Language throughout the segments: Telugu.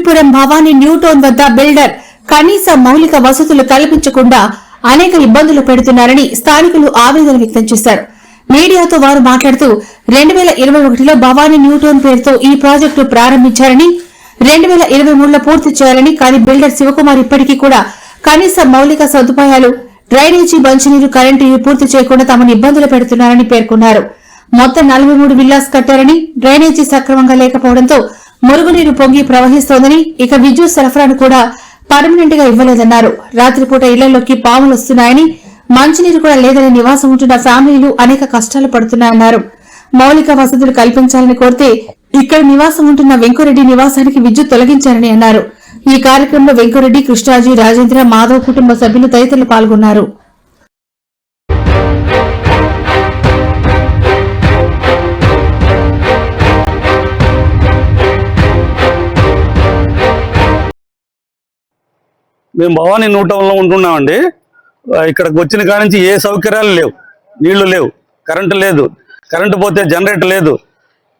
అనంతపురం భవానీ న్యూటౌన్ వద్ద బిల్డర్ కనీస మౌలిక వసతులు కల్పించకుండా అనేక ఇబ్బందులు పెడుతున్నారని స్థానికులు ఆవేదన వ్యక్తం చేశారు. మీడియాతో వారు మాట్లాడుతూ రెండు వేల ఇరవై ఒకటిలో భవానీ న్యూటౌన్ పేరుతో ఈ ప్రాజెక్టు ప్రారంభించారని రెండు వేల ఇరవై మూడులో పూర్తి చేయాలని కానీ బిల్డర్ శివకుమార్ ఇప్పటికీ కూడా కనీస మౌలిక సదుపాయాలు డ్రైనేజీ మంచినీరు కరెంటు ఇవి పూర్తి చేయకుండా తమను ఇబ్బందులు పెడుతున్నారని పేర్కొన్నారు. మొత్తం నలభై మూడు విల్లాస్ కట్టారని డ్రైనేజీ సక్రమంగా లేకపోవడంతో మురుగునీరు పొంగి ప్రవహిస్తోందని ఇక విద్యుత్ సరఫరాను కూడా పర్మనెంట్గా ఇవ్వలేదన్నారు. రాత్రిపూట ఇళ్ళలోకి పాములు వస్తున్నాయని మంచినీరు కూడా లేదని నివాసం ఉంటున్న ఫ్యామిలీలు అనేక కష్టాలు పడుతున్నాయన్నారు. మౌలిక వసతులు కల్పించాలని కోరితే ఇక్కడ నివాసం ఉంటున్న వెంకురెడ్డి నివాసానికి విద్యుత్ తొలగించారని అన్నారు. ఈ కార్యక్రమంలో వెంకురెడ్డి కృష్ణాజీ రాజేంద్ర మాధవ్ కుటుంబ సభ్యులు తదితరులు పాల్గొన్నారు. మేము భవానీ న్యూ టౌన్లో ఉంటున్నామండి ఇక్కడికి వచ్చిన కాడ నుంచి ఏ సౌకర్యాలు లేవు. నీళ్ళు లేవు. కరెంటు లేదు. కరెంటు పోతే జనరేటర్ లేదు.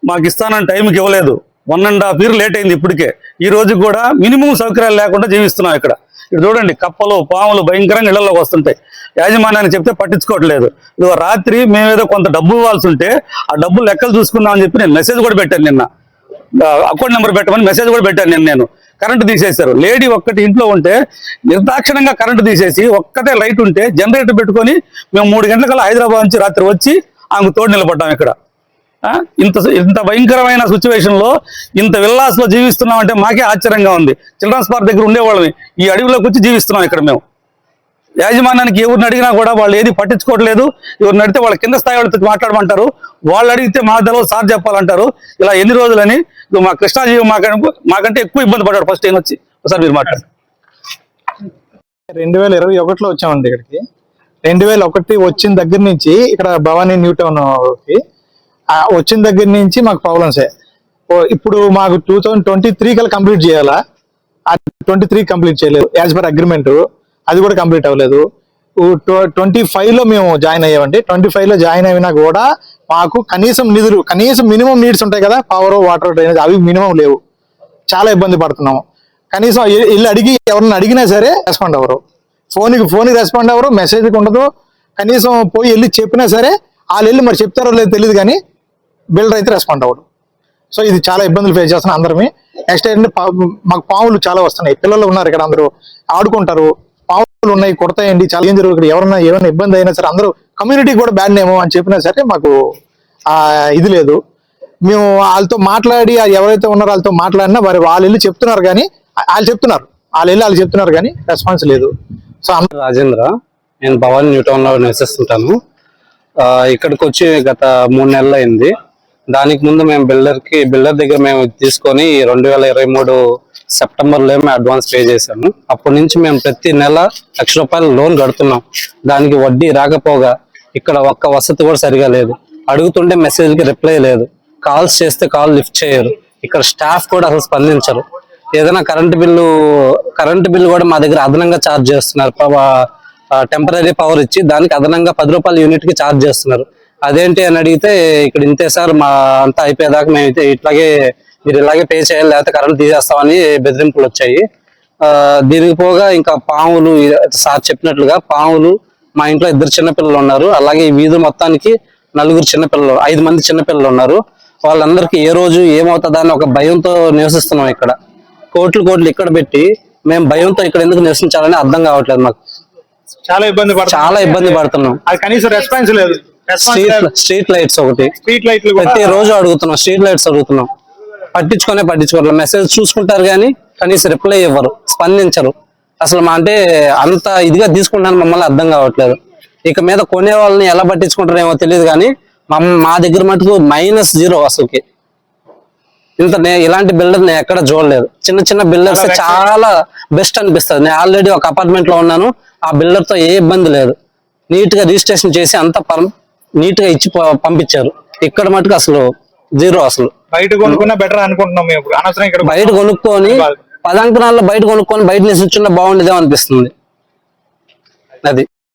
మాకు ఇస్తానని టైంకి ఇవ్వలేదు. One and half year late అయింది ఇప్పటికే. ఈ రోజు కూడా మినిమం సౌకర్యాలు లేకుండా జీవిస్తున్నాం ఇక్కడ. ఇక్కడ చూడండి కప్పలు పాములు భయంకరంగా ఇళ్ళలోకి వస్తుంటాయి. యాజమాన్యాన్ని చెప్తే పట్టించుకోవట్లేదు. ఇదిగో రాత్రి మేమేదో కొంత డబ్బు ఇవ్వాల్సి ఉంటే ఆ డబ్బు లెక్కలు చూసుకుందామని చెప్పి నేను మెసేజ్ కూడా పెట్టాను నిన్న. అకౌంట్ నెంబర్ పెట్టమని మెసేజ్ కూడా పెట్టాను నేను నేను. కరెంట్ తీసేశారు. లేడీ ఒక్కటి ఇంట్లో ఉంటే నిర్దాక్షిణంగా కరెంట్ తీసేసి ఒక్కటే లైట్ ఉంటే జనరేటర్ పెట్టుకొని మేము మూడు గంటలకల్లా హైదరాబాద్ నుంచి రాత్రి వచ్చి ఆమెకు తోడు నిలబడ్డాం ఇక్కడ. ఇంత ఇంత భయంకరమైన సిచ్యువేషన్లో ఇంత విల్లాస్లో జీవిస్తున్నాం అంటే మాకే ఆశ్చర్యంగా ఉంది. చిల్డ్రన్స్ పార్క్ దగ్గర ఉండేవాళ్ళని ఈ అడవిలోకి వచ్చి జీవిస్తున్నాం ఇక్కడ మేము. యాజమాన్యానికి ఎవరిని అడిగినా కూడా వాళ్ళు ఏది పట్టించుకోవట్లేదు. ఎవరిని అడిగితే వాళ్ళ కింద స్థాయి వాళ్ళతో మాట్లాడమంటారు. వాళ్ళు అడిగితే మా తెలవ సార్ చెప్పాలంటారు. ఇలా ఎన్ని రోజులని మా కృష్ణాజీవి మాకంటే మాకంటే ఎక్కువ ఇబ్బంది పడ్డాడు ఫస్ట్ టైం వచ్చి? ఒకసారి మీరు మాట్లాడండి. రెండు వేల ఇరవై ఒకటిలో వచ్చామండి ఇక్కడికి. రెండు వేల ఒకటి వచ్చిన దగ్గర నుంచి ఇక్కడ భవానీ న్యూ వచ్చిన దగ్గర నుంచి మాకు ప్రాబ్లమ్సే ఇప్పుడు మాకు టూ థౌజండ్ ట్వంటీ త్రీ కల్లా కంప్లీట్ చేయాలా? ట్వంటీ త్రీ కంప్లీట్ చేయలేదు. యాజ్ పర్ అగ్రిమెంట్ అది కూడా కంప్లీట్ అవ్వలేదు. ట్వంటీ ఫైవ్లో మేము జాయిన్ అయ్యామండి. ట్వంటీ ఫైవ్లో జాయిన్ అయినా కూడా మాకు కనీసం నిధులు కనీసం మినిమం నీడ్స్ ఉంటాయి కదా పవర్ వాటర్ డ్రైనేజ్ అవి మినిమం లేవు. చాలా ఇబ్బంది పడుతున్నాము కనీసం ఇల్లు అడిగి ఎవరిని అడిగినా సరే రెస్పాండ్ అవ్వరు. ఫోన్కి ఫోన్కి రెస్పాండ్ అవ్వరు మెసేజ్కి ఉండదు. కనీసం పోయి వెళ్ళి చెప్పినా సరే వాళ్ళు వెళ్ళి మరి చెప్తారో లేదో తెలియదు కానీ బిల్డర్ అయితే రెస్పాండ్ అవ్వడు. సో ఇది చాలా ఇబ్బందులు ఫేస్ చేస్తున్నాం అందరమే నెక్స్ట్ ఏంటంటే మాకు పాములు చాలా వస్తున్నాయి. పిల్లలు ఉన్నారు ఇక్కడ అందరూ. ఆడుకుంటారు. ఉన్నాయి కొడతాయండి చాలా ఏం జరుగుతుంది ఇక్కడ? ఎవరన్నా ఏమైనా ఇబ్బంది అయినా సరే అందరూ కమ్యూనిటీ కూడా బ్యాడ్ నేమో అని చెప్పినా సరే మాకు ఆ ఇది లేదు. మేము వాళ్ళతో మాట్లాడి ఎవరైతే ఉన్నారో వాళ్ళతో మాట్లాడినా వారి వాళ్ళు వెళ్ళి చెప్తున్నారు కానీ వాళ్ళు చెప్తున్నారు. వాళ్ళు వెళ్ళి వాళ్ళు చెప్తున్నారు కానీ రెస్పాన్స్ లేదు. సో రాజేంద్ర నేను భవానీ న్యూ లో నివసిస్తుంటాను. ఇక్కడికి వచ్చి గత మూడు నెలలు అయింది. దానికి ముందు మేము బిల్డర్కి బిల్డర్ దగ్గర మేము తీసుకొని రెండు వేల ఇరవై మూడు సెప్టెంబర్లో మేము అడ్వాన్స్ పే చేశాము. అప్పటి నుంచి మేము ప్రతి నెల లక్ష రూపాయలు లోన్ కడుతున్నాం. దానికి వడ్డీ రాకపోగా ఇక్కడ ఒక్క వసతి కూడా సరిగా లేదు. అడుగుతుంటే మెసేజ్కి రిప్లై లేదు. కాల్స్ చేస్తే కాల్ లిఫ్ట్ చేయరు. ఇక్కడ స్టాఫ్ కూడా అసలు స్పందించరు. ఏదైనా కరెంటు బిల్లు కరెంట్ బిల్లు కూడా మా దగ్గర అదనంగా ఛార్జ్ చేస్తున్నారు. టెంపరీ పవర్ ఇచ్చి దానికి అదనంగా పది రూపాయల యూనిట్కి ఛార్జ్ చేస్తున్నారు. అదేంటి అని అడిగితే ఇక్కడ ఇంతే సార్ మా అంతా అయిపోయేదాకా మేము అయితే ఇట్లాగే మీరు ఇలాగే పే చేయాలి లేకపోతే కరెంట్ తీసేస్తామని బెదిరింపులు వచ్చాయి. ఆ, దీనికి పోగా ఇంకా పాములు సార్ చెప్పినట్లుగా పాములు మా ఇంట్లో ఇద్దరు చిన్నపిల్లలు ఉన్నారు. అలాగే ఈ వీధి మొత్తానికి నలుగురు చిన్నపిల్లలు ఐదు మంది చిన్నపిల్లలు ఉన్నారు. వాళ్ళందరికీ ఏ రోజు ఏమవుతుందా అని ఒక భయంతో నివసిస్తున్నాం ఇక్కడ. కోట్లు కోట్లు ఇక్కడ పెట్టి మేము భయంతో ఇక్కడ ఎందుకు నివసించాలని అర్థం కావట్లేదు మాకు. చాలా ఇబ్బంది పడుతున్నాం. చాలా ఇబ్బంది పడుతున్నాం. కనీసం రెస్పాన్స్ లేదు. స్ట్రీట్ లైట్స్ ఒకటి. స్ట్రీట్ లైట్లు ప్రతి రోజు అడుగుతున్నాం స్ట్రీట్ లైట్స్ అడుగుతున్నాం. పట్టించుకునే పట్టించుకోవాలి మెసేజ్ చూసుకుంటారు కానీ కనీసం రిప్లై ఇవ్వరు స్పందించరు. అసలు మా అంటే అంత ఇదిగా తీసుకుంటాను మమ్మల్ని అర్థం కావట్లేదు. ఇక మీద కొనే వాళ్ళని ఎలా పట్టించుకుంటారేమో తెలియదు కానీ మా దగ్గర మటుకు మైనస్ జీరో అసలుకి. ఇంత ఇలాంటి బిల్డర్ నేను ఎక్కడ చూడలేదు. చిన్న చిన్న బిల్డర్స్ చాలా బెస్ట్ అనిపిస్తుంది. నేను ఆల్రెడీ ఒక అపార్ట్మెంట్లో ఉన్నాను. ఆ బిల్డర్తో ఏ ఇబ్బంది లేదు. నీట్గా రిజిస్ట్రేషన్ చేసి అంత నీట్గా ఇచ్చి పంపించారు. ఇక్కడ మటుకు అసలు జీరో అసలు. బయట కొనుక్కున్నా బెటర్ అనుకుంటున్నాం మేము ఇప్పుడు. అనవసరం ఇక్కడ బయట కొనుక్కొని పదంకనాల్లో బయట కొనుక్కొని బయట నిల్చున్నా బాగుండేదేమో అనిపిస్తుంది. అది.